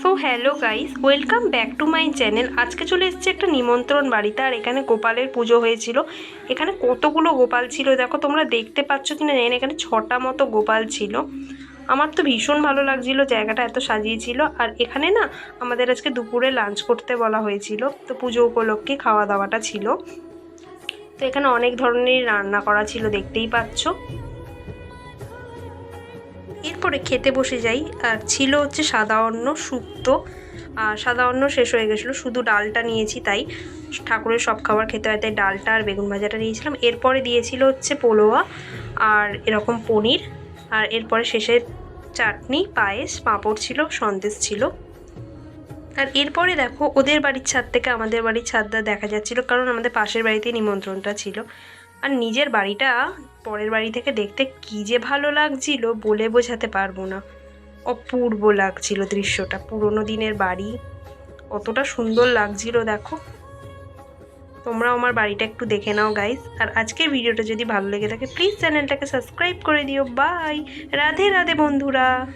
So hello guys welcome back to my channel আজকে চলে এসেছে একটা নিমন্ত্রণ বাড়িতে, আর এখানে গোপালের পুজো হয়েছিল। এখানে কতগুলো গোপাল ছিল দেখো, তোমরা দেখতে পাচ্ছ কি না, এখানে ছটা মতো গোপাল ছিল। আমার তো ভীষণ ভালো লাগছিল, জায়গাটা এত সাজিয়েছিল। আর এখানে না, আমাদের আজকে দুপুরে লাঞ্চ করতে বলা হয়েছিল, তো পুজো উপলক্ষে খাওয়া দাওয়াটা ছিল। তো এখানে অনেক ধরনের রান্না করা ছিল, দেখতেই পাচ্ছ। এরপরে খেতে বসে যাই। আর ছিল হচ্ছে সাদা অন্ন শুক্তো। আর সাদা অন্ন শেষ হয়ে গেছিল। শুধু ডালটা নিয়েছি তাই। ঠাকুরের সব খাবার খেতে হয়, তাই ডালটা আর বেগুন ভাজাটা নিয়েছিলাম। এরপরে দিয়েছিল হচ্ছে পোলোয়া আর এরকম পনির। আর এরপরে শেষে চাটনি, পায়েস, পাঁপড় ছিল, সন্দেশ ছিল। আর এরপরে দেখো, ওদের বাড়ির ছাদ থেকে আমাদের বাড়ির ছাদটা দেখা যাচ্ছিল। কারণ আমাদের পাশের বাড়িতে নিমন্ত্রণটা ছিল। আর নিজের বাড়িটা পরের বাড়ি থেকে দেখতে কী যে ভালো লাগছিল বলে বোঝাতে পারব না। অপূর্ব লাগছিল দৃশ্যটা, পুরোনো দিনের বাড়ি। কতটা সুন্দর লাগছিল, দেখো। তোমরা আমার বাড়িটা একটু দেখে নাও গাইস আর আজকের ভিডিওটা যদি ভালো লেগে থাকে প্লিজ চ্যানেলটাকে সাবস্ক্রাইব করে দিও। বাই রাধে রাধে, বন্ধুরা।